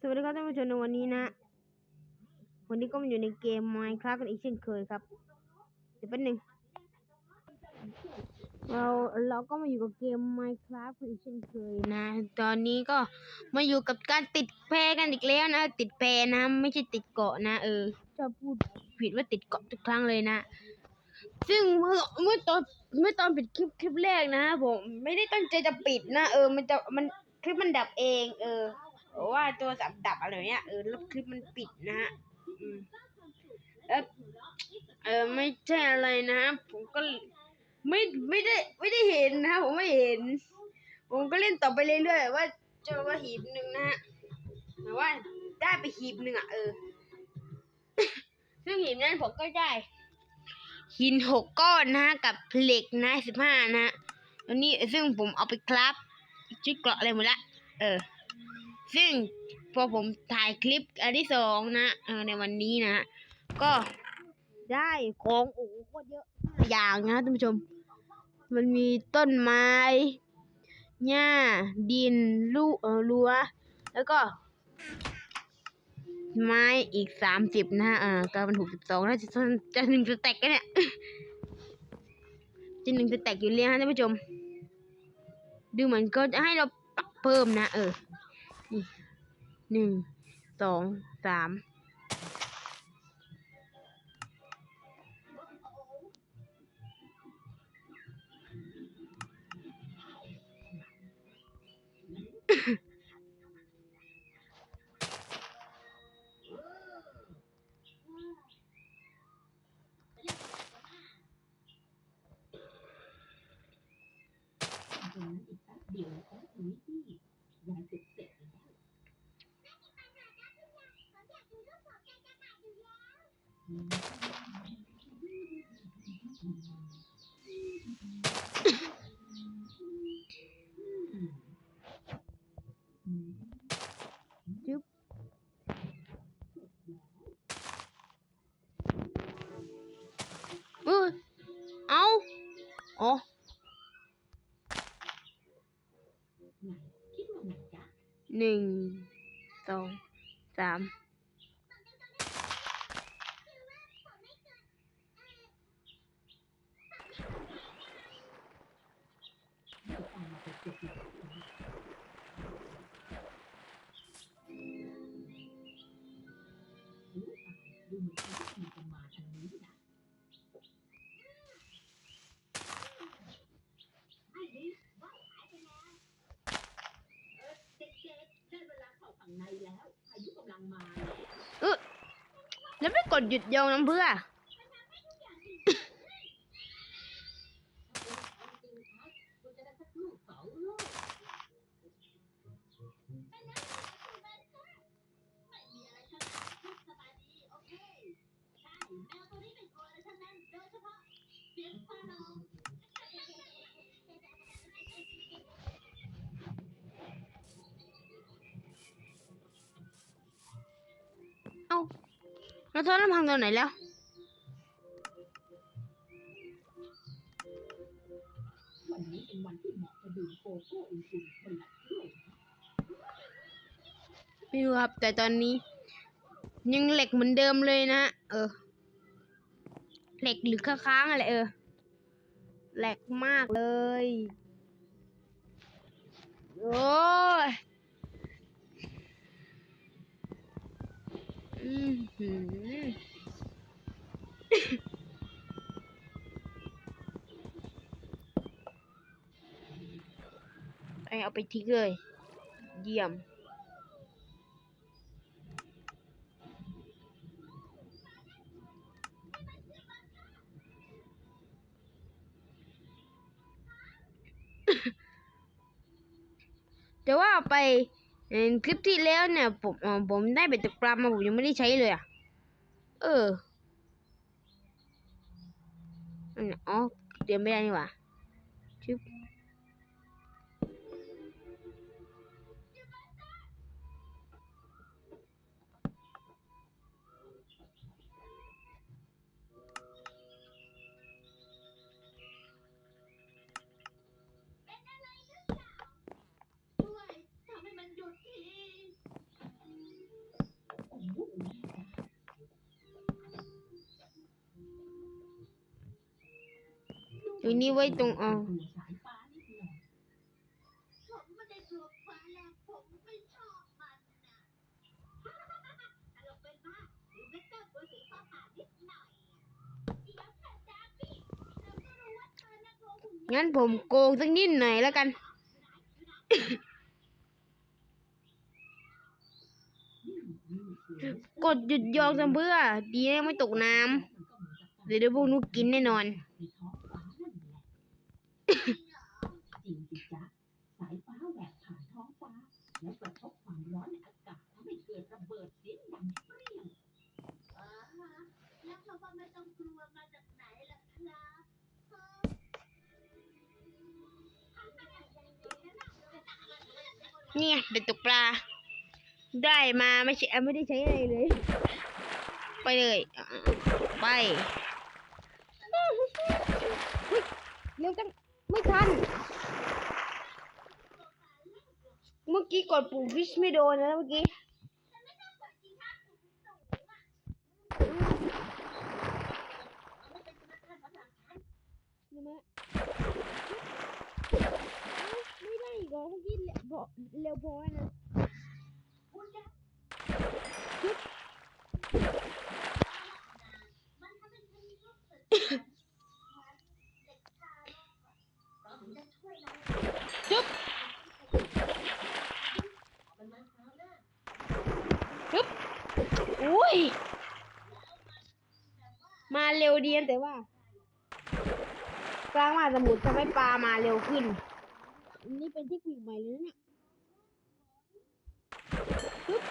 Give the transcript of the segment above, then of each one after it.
สวัสดีครับท่านผู้ชมในวันนี้นะ วันนี้ก็มาอยู่ในเกม Minecraft กันอีกเช่นเคยครับ เดี๋ยวแป๊บนึงเราเราก็มาอยู่กับเกม Minecraft กันอีกเช่นเคยนะ ตอนนี้ก็มาอยู่กับการติดแพกันอีกแล้วนะ ติดแพนะ ไม่ใช่ติดเกาะนะ เออชอบพูดผิดว่าติดเกาะทุกครั้งเลยนะซึ่งเมื่อเมื่อตอนเมื่อตอนปิดคลิปคลิปแรกนะผมไม่ได้ตั้งใจจะปิดนะ เออ มันจะมันคลิปมันดับเอง เออ เพราะว่าตัวสับดับอะไรเนี้ยเออแล้วคลิปมันปิดนะฮะอืมเออเออไม่ใช่อะไรนะผมก็ไม่ไม่ได้ไม่ได้เห็นนะผมไม่เห็น ผมก็เล่นต่อไปเรื่อยๆว่าเจอว่าหีบหนึ่งนะฮะแต่ว่าได้ไปหีบหนึ่งอะเออซึ่งหีบนั้นผมก็ได้ หินหกก้อนนะฮะกับเหล็กนะสิบห้านะฮะตอนนี้ซึ่งผมเอาไปคราฟชุดเกราะอะไรหมดละเออ ซึ่งพอผมถ่ายคลิปอันที่สองนะเออในวันนี้นะ ก็ได้ของโอ้โหโคตรเยอะอย่างนะท่านผู้ชม มันมีต้นไม้หญ้าดินลูเออรั้วแล้วก็ ไม้อีกสามสิบนะฮะอ่ากลายเป็นหกสิบสองแล้วจะจะหนึ่งสแต็กกันเนี่ยจะหนึ่งสแต็กอยู่แล้วฮะท่านผู้ชม ดูเหมือนก็จะให้เราปรับเพิ่มนะเออ หนึ่งสองสาม จึ๊ เออแล้วไม่กดหยุดยองน้ำเพื่อ เอ้า แล้วโทรลำพังตัวไหนแล้วไม่รู้ครับ แต่ตอนนี้ ยังเหล็กเหมือนเดิมเลยนะ เออ เหล็กหรือค้างๆอะไรเออ แหลกมากเลย โอ้ย อือหือไปเอาไปทิ้งเลยเยี่ยมแต่ว่าไป เอ่อคลิปที่แล้วเนี่ย ผมเออผมได้เบ็ดตกปลามาผมยังไม่ได้ใช้เลยอะ เอออันนี้อ๋อเตรียมไม่ได้นี่หว่าชิบ ตัวนี้ไว้ตรงเอางั้นผมโกงสักนิดหน่อยแล้วกัน กดหยุดยองทำเพื่อ ดีไม่ตกน้ำเดี๋ยวเดี๋ยวพวกนุกกินแน่นอน จริงสิจ๊ะสายฟ้าแหวกผ่านท้องฟ้า และกระทบความร้อนในอากาศทำให้เกิดระเบิดเสียงดังเปรี้ยงแล้วเขาก็ไม่ต้องกลัวมาจากไหนล่ะครับเนี่ยเป็นตกปลา ได้มาไม่ใช่ไม่ได้ใช้อะไรเลย ไปเลยไปเฮ้ยเร็วจัง ท่าน เมื่อกี้กดปุ่มฟิชไม่โดนนะเมื่อกี้ไม่ได้อีกเหรอเมื่อกี้เร็วพอนะจุ๊บจุ๊บอุ้ย มา เดีนแต่ว่า กลางมหาสมุทรทำให้ปลามาเร็วขึ้นอันนี้เป็นเทคนิคใหม่เลยนะเนี่ยปึ๊บ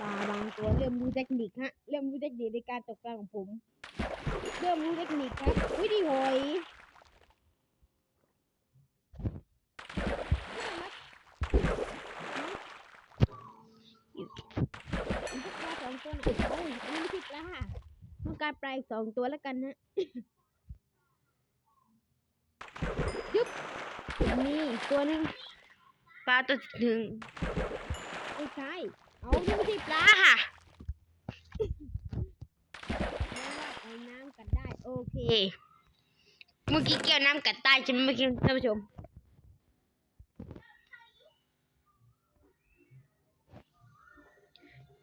ปลาบางตัวเริ่มรู้เทคนิคฮะ เริ่มรู้เทคนิคในการตกปลาของผม เริ่มรู้เทคนิคครับวิธีหอยมันก็ปลาสองตัวนะเอ้ยอันนี้ไม่ใช่ปลาต้องการป ลาอีกสองตัวแล้วกันนะยุบนี่ตัวหนึ่งปลาตัวหนึ่งไม่ใช่เอานี่ไม่ใช่ปลาค่ะเอาน้ำกัดได้โอเค เมื่อกี้เกี่ยวน้ำกัดใต้ใช่ไหมเมื่อกี้ท่านผู้ชม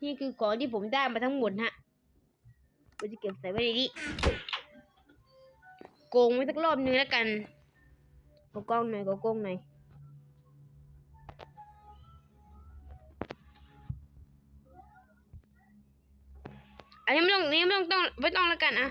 นี่คือของที่ผมได้มาทั้งหมดฮะ เราจะเก็บใส่ไว้ในนี้โกงไว้สักรอบนึงแล้วกันก็กล้องหน่อยก็กล้องหน่อยอันนี้ไม่ต้องนี่ไม่ต้องต้องไม่ต้องแล้วกันอะ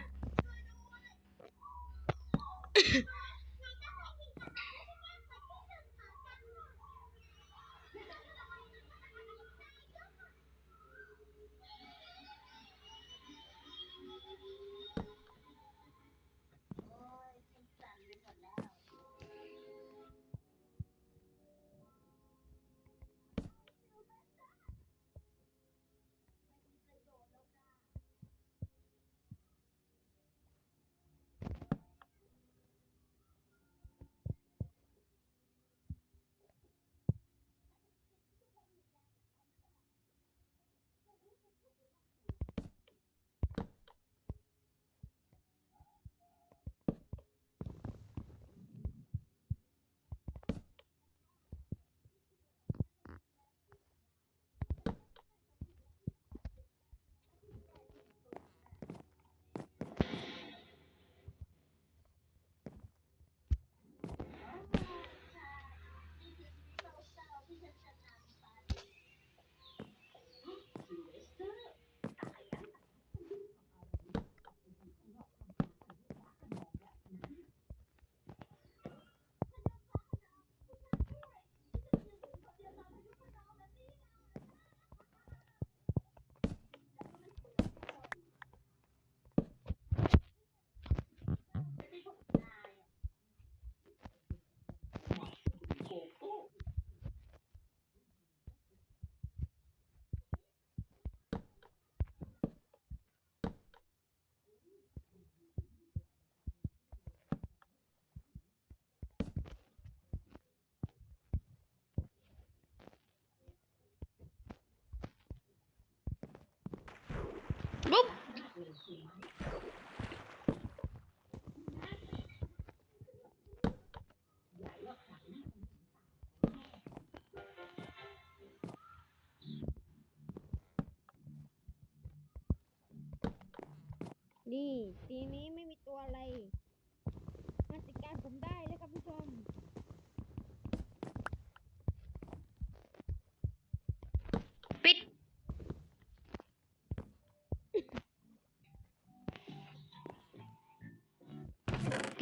นี่ทีนี้ไม่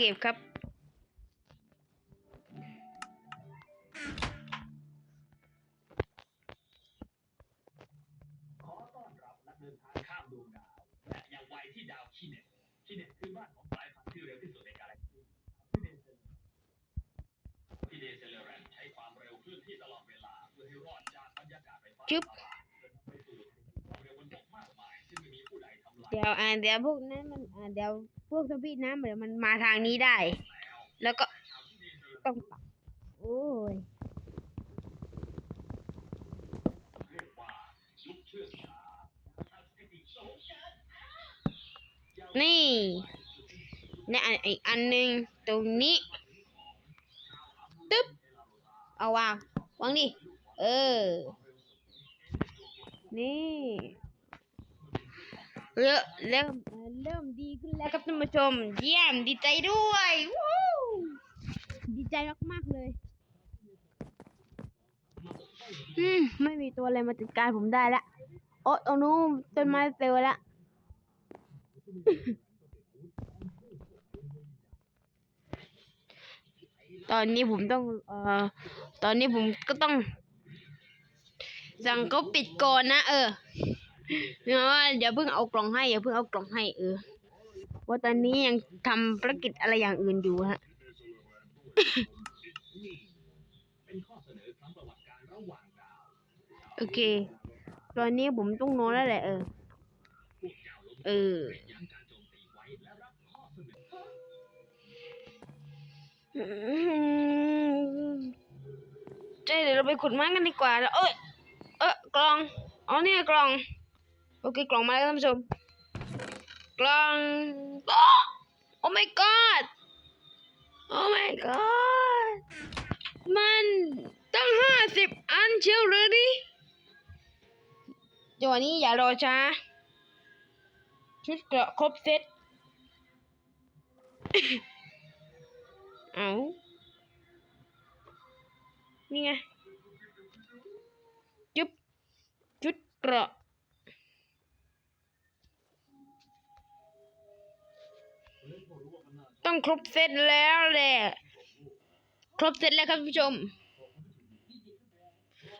ก็บครับ ขอต้อนรับนักเดินทางข้ามดวงดาวและอย่างไวที่ดาวคิเนตคิเนตคือบ้านของสายพันธุ์ที่เร็วที่สุดในกาแล็กซีที่เดเซเลรันใช้ความเร็วเคลื่อนที่ตลอดเวลาเพื่อให้รอดจากบรรยากาศไฟฟ้าจึ๊บประหลาดจนไปสู่ความเร็วบนบกมากมายซึ่งไม่มีผู้ใดทำลายเดี๋ยวอ่าเดี๋ยวพวกนั้นมันอ่าเดี๋ยว พวกซอมบี้น้ำเดี๋ยวมันมาทางนี้ได้ แล้วก็ต้องปักโอ้ยเรียกว่เชื่อชาทัศนคติโซเชียลนี่และอันอีกอันหนึ่งตรงนี้ ตึ๊บ เอาวาง วางดิ เออ นี่ เริ่มเริ่มเริ่มดีขึ้นแล้วครับท่านผู้ชม เยี่ยมดีใจด้วยวู้ดีใจมากๆเลยอืมไม่มีตัวอะไรมาจัดการผมได้ละโอ๊ยเอานู้นต้นไม้เซลละตอนนี้ผมต้องเอ่อตอนนี้ผมก็ต้อง สั่งเขาปิดก่อนนะเออ เดี๋ยว่าเดี๋ยวเพิ่งเอากล่องให้อย่าเพิ่งเอากล่องให้เออเพราตอนนี้ยังทำภารกิจอะไรอย่างอื่นอยู่ฮะโอเค ตอนนี้ผมต้องนอนแล้วแหละเออเจ้เออยั้งการโจเสนอใช่เดี๋ยวเราไปขุดไม้กันดีกว่าแล้วเอ้ย เออกล่อง อ๋อเนี่ยกล่อง โอเคกล่องมาแล้วท่านผู้ชม กล่องโอ้โอ้ my god โอ้ my god มันตั้งห้าสิบอันเชียวเลยดิจังหวะนี้อย่ารอช้า ชุดเกราะครบเซ็ตเอานี่ไงจุ๊บชุดเกราะ ต้องครบเซตแล้วแหละ ครบเซตแล้วครับผู้ชม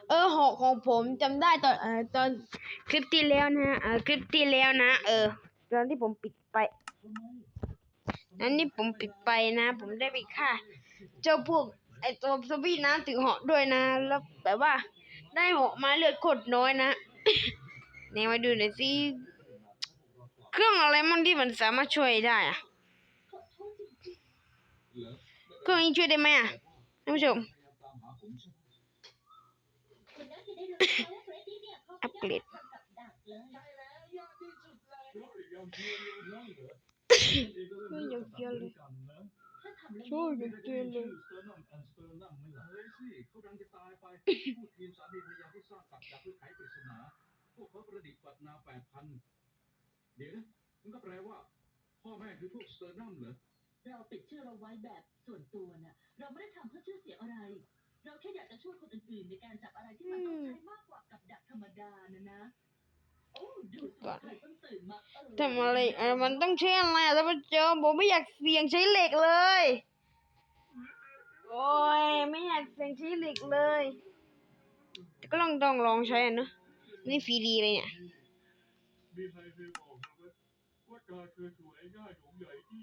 เออหอกของผมจำได้ตอนเอ่อตอนคลิปที่แล้วนะฮะเออคลิปที่แล้วนะ เออ ตอนที่ผมปิดไปอันนี้ผมปิดไปนะ ผมได้ไปฆ่าเจ้าพวกไอตัวซอมบี้น้ำถึงเหาะด้วยนะ แล้วแบบว่า ได้เหาะมาเลือดโคตรน้อยนะเนี่ยมาดูหน่อยสิเครื่องอะไรมั่งที่มันสามารถช่วยได้อะ เครื่องนี้ช่วยได้ไหมอะท่านผู้ชมคุณน่าจะได้รู้แล้วว่าเฟรดดี้เนี่ยเขาอัปเกรดทำกับดักเลยช่วยอย่างเดียวเลยถ้าทำแล้วช่วยอย่างเดียวเลยเฮ้ยสิเขาดังจะตายไปพูดทีมสามีภรรยาที่สร้างกับดักเพื่อไขปริศนาพวกเขาประดิษฐ์ปัดนาแปดพันเดี๋ยวนะมันก็แปลว่า พ่อแม่คือพวกสเตอร์นัมเหรอ เราปิดชื่อเราไว้แบบส่วนตัวน่ะเราไม่ได้ทำเพื่อชื่อเสียงอะไร เราแค่อยากจะช่วยคนอื่นๆในการจับอะไรที่มันต้องใช้มากกว่ากับดักธรรมดานะนะโอ้ดูสิใครเพิ่งตื่นมาเออทำอะไรเออมันต้องใช้อะไรอะท่านผู้ชมผมไม่อยากเสี่ยงใช้เหล็กเลย โอ้ยไม่อยากเสี่ยงใช้เหล็กเลยแต่ก็ลองต้องลองใช้อะเนอะนี่ฟรีดีเลยเนี่ยมีใครเคยบอกนะว่าว่าการเคยถูกไอ้ง่ายของใหญ่ที่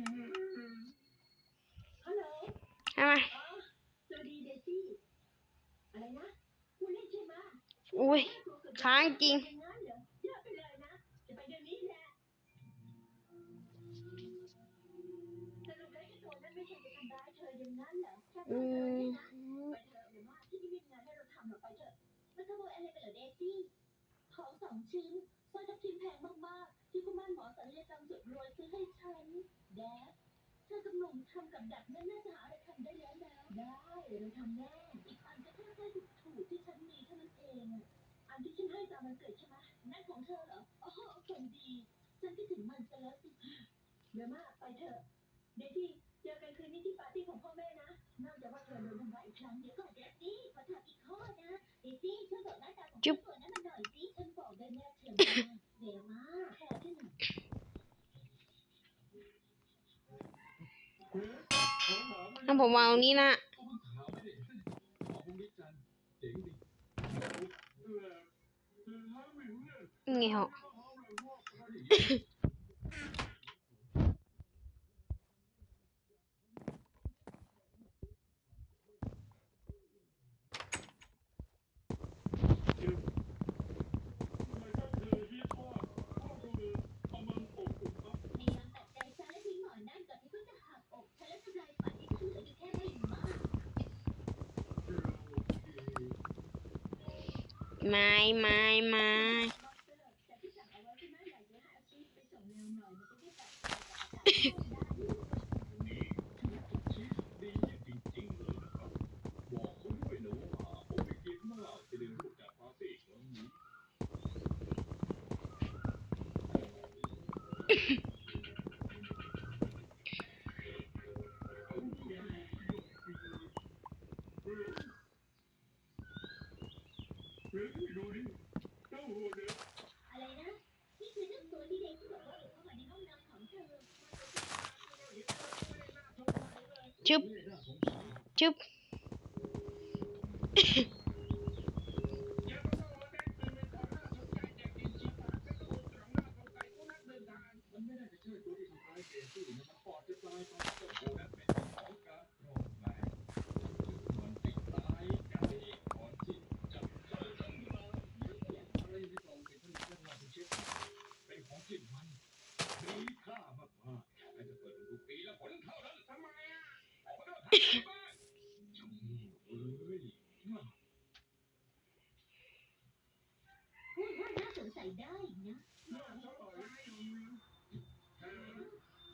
ฮัลโหลทำไมสวัสดีเดซี่อะไรนะคุณเล่นใช่ไหมอุ้ยค้างจริง น้งผมวางตรงนี้นะไงเหรอ my, my. โอ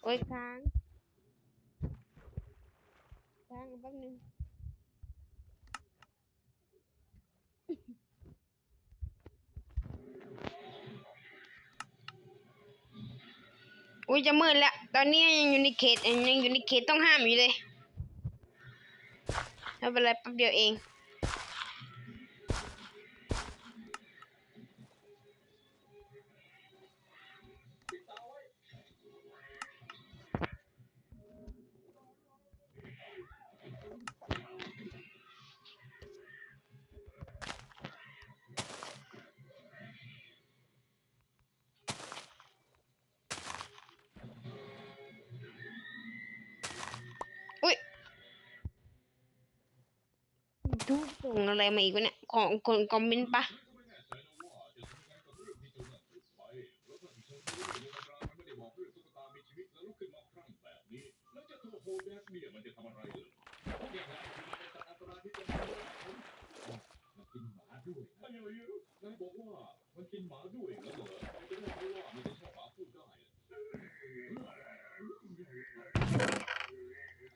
้ยค้างค้างแป๊บนึงอุ้ยจะมืดแล้ว ตอนนี้ยังอยู่ในเขตยังอยู่ในเขตต้องห้ามอยู่เลย ไม่เป็นไรแป๊บเดียวเอง ส่งอะไรมาอีกวะเนี่ยของคนคอมเมนต์ปะ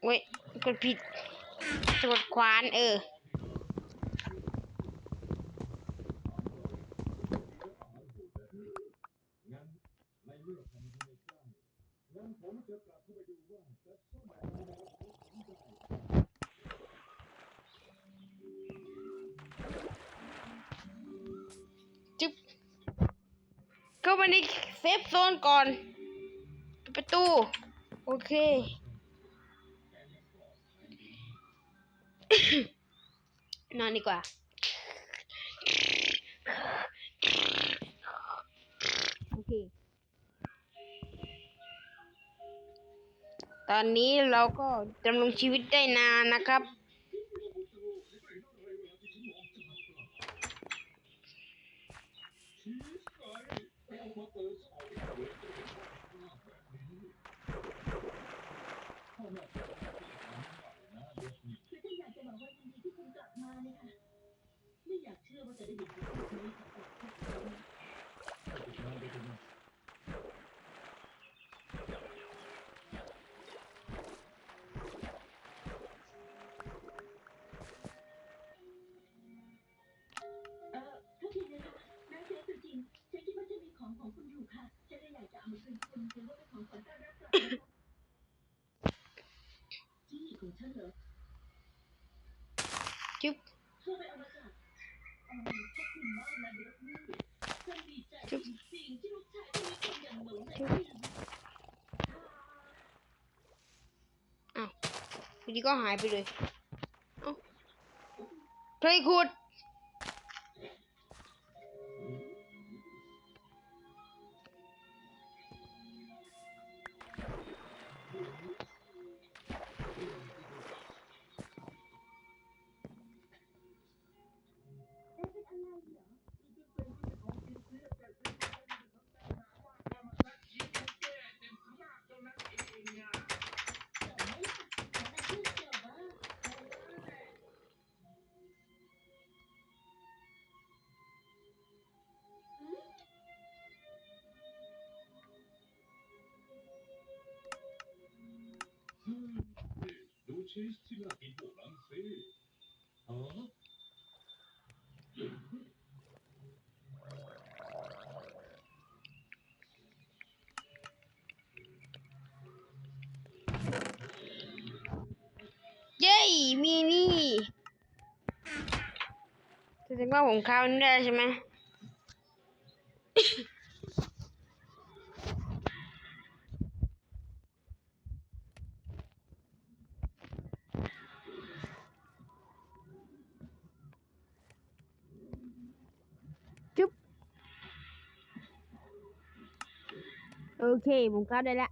เว้ยกดผิดตรวจควานเออ ไปในเซฟโซนก่อนประตู โอเคนอนดีกว่า โอเค ตอนนี้เราก็ดำรงชีวิตได้นานนะครับ ฉันเหรอจุ๊บเธอไปเอามาจากอ๋อขอบคุณมากนะเด็กนี่ฉันดีใจจริงๆที่ลูกชายคนนี้คนอย่างหนูในที่สุดทีนี้ก็หายไปเลย เอ้าใครขุด เย้ มีนี่แสดงว่าผมเข้านี่ได้ใช่ไหม โอเคผมเข้าได้แล้ว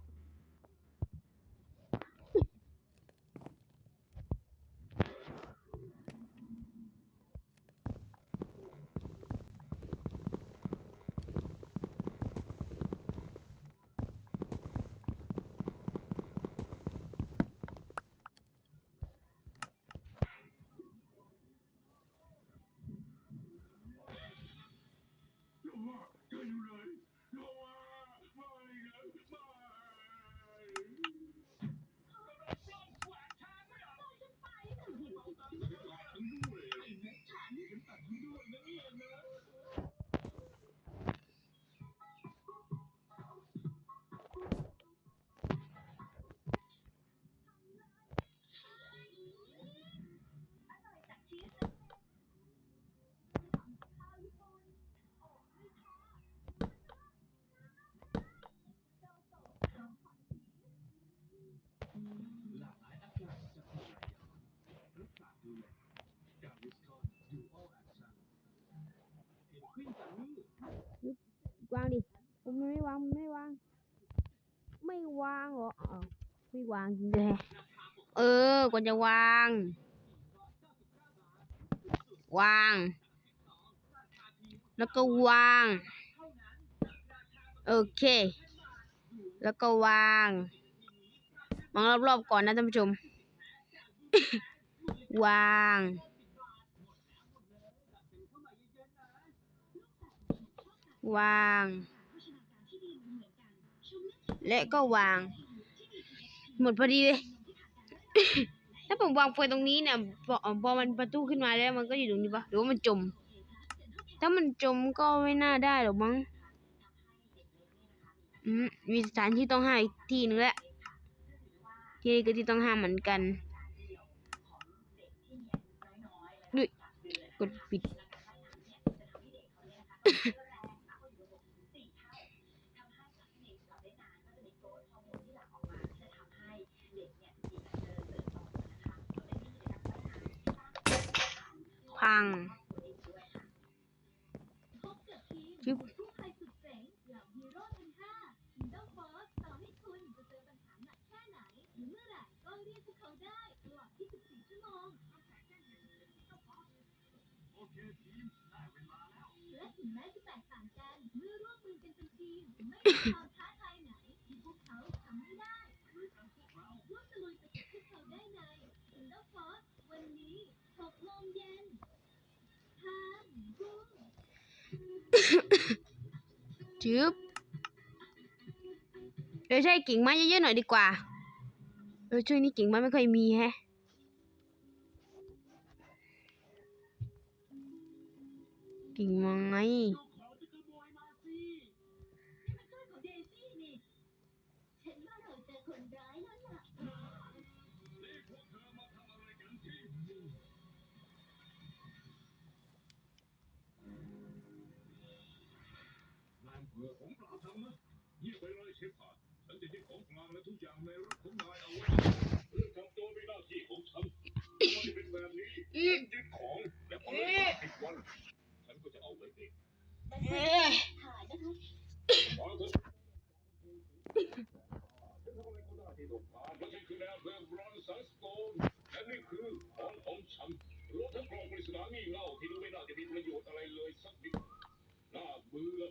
หลากหลายอาการจากหลายอย่างรักษาดูแลการวิสคอนดูออลแอคชั่นเห็นควิ่งกันนี่ วางดิผมไม่วางมันไม่วาง ไม่วางเหรออ้าวไม่วางจริงด้วยเออกว่าจะวาง วาง แล้วก็วาง โอเค แล้วก็วางมองรอบๆก่อนนะท่านผู้ชม วาง วาง และก็วาง หมดพอดีเลย ถ้าผมวางไฟตรงนี้เนี่ยพอพอมันประตูขึ้นมาแล้วมันก็อยู่ตรงนี้ปะหรือว่ามันจม ถ้ามันจมก็ไม่น่าได้หรอกมั้งอืมมีสถานที่ต้องห้ามอีกที่นึงแล้วที่นี่ก็ที่ต้องห้ามเหมือนกันดุยกดปิด พัง พบกับทีม จึ๊บ กู้ภัยสุดเจ๋งเหล่าฮีโร่ทั้งห้า Kingdom Force ต่อให้คุณจะเจอปัญหาหนักแค่ไหน หรือเมื่อไหร่ก็เรียกพวกเขาได้ตลอด24ชั่วโมงและถึงแม้จะแตกต่างกันเมื่อร่วมมือกันเป็นทีมไม่ท้าทายไหน ที่พวกเขาทำไม่ได้ร่วมตะลุยไปกับพวกเขาได้ใน Kingdom Force วันนี้6โมงเย็นทางบูม จึ๊บเออใช่กิ่งไม้เยอะๆหน่อยดีกว่า เออช่วงนี้กิ่งไม้ไม่ค่อยมีแฮะ ยึดของและพอเวลาสิบวันฉันก็จะเอาไว้เองเอ้ยถ่ายนะคะฟังเถอะฉันทำอะไรก็ได้ที่ต้องการและฉันคือแนวเพลิงบรอนสันสโตนและนี่คือของของฉันรวมทั้งกล่องปริศนางี่เง่าที่ดูไม่น่าจะมีประโยชน์อะไรเลยสักนิดน่าเบื่อ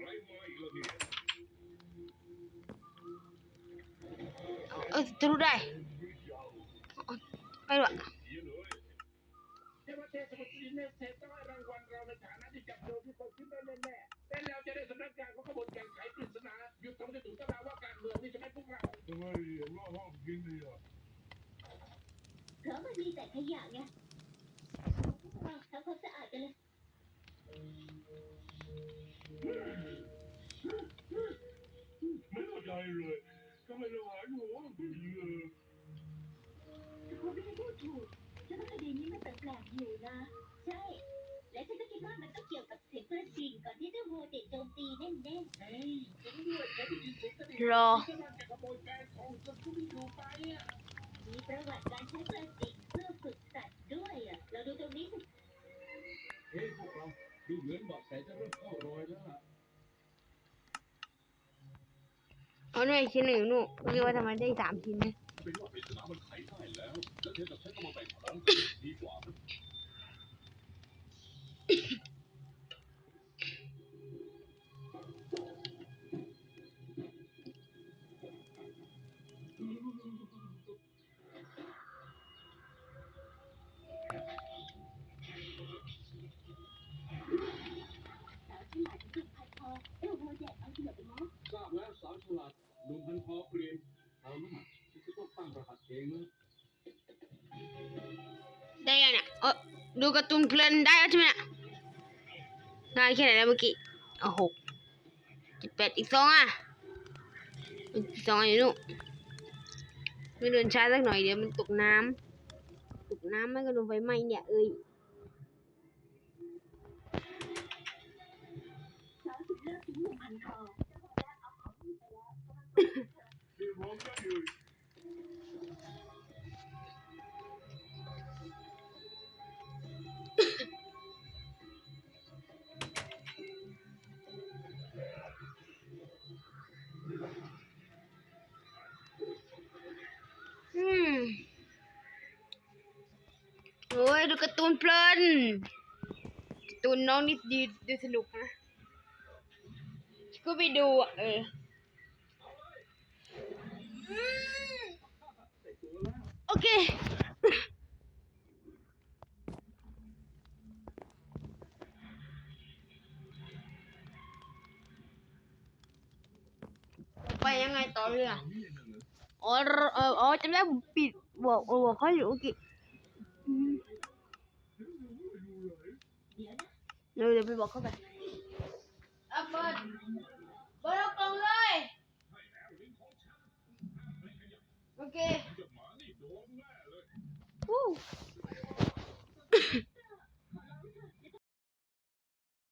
ไรมาอี เออทะลุได้ไปด้วยเสียเลยเทวเทพสมุทรจีนเนี่ยเทพต้องให้รางวัลเราในฐานะที่จับโจรที่คนคิดได้แล้วจะได้ไปวะเขาไม่มีแต่ขยะไงเราทำความสะอาดกันเลย ทำไมเราหายหัวไปเยอะคุณไม่ได้พูดถูกฉันว่าคดีนี้มันแปลกๆอยู่นะ ใช่ และฉันก็คิดว่ามันต้องเกี่ยวกับเสียงกระดิ่งก่อนที่เจ้าโมติดโจมตีแน่เฮ้ยจริงด้วยแกได้ยินเสียงกระดิ่ง รอที่ก เอาหน่ชิ้นหนึ่งหนูเรียกว่าทำไมได้สามชิ้นนะ ดูการ์ตูนเพลินได้แล้วใช่ไหมเนี่ยได้แค่ไหนแล้วเมื่อกี้เอาหกเจ็ดแปดอีกสองอะอีกสองอันอยู่นู่นไม่เดินช้าสักหน่อยเดี๋ยวมันตกน้ำตกน้ำไม่ก็โดนไฟไหม้เนี่ยเอ้ยสาวสุดเลิศถึงหนุ่มพันคอ ดูการ์ตูนเพลินการ์ตูนน้องนี่ดีดูสนุกนะก็ไปดูอะเออโอเคไปยังไงต่อเรืออ๋อเอออ๋อจำได้ผมปิดบอกบอกเขาอยู่เมื่อกี้อืมเดี๋ เราวเดี๋ยวไปบอกเข้าไปเอาเปิดเปิดอกล่องเลย โอเค วู้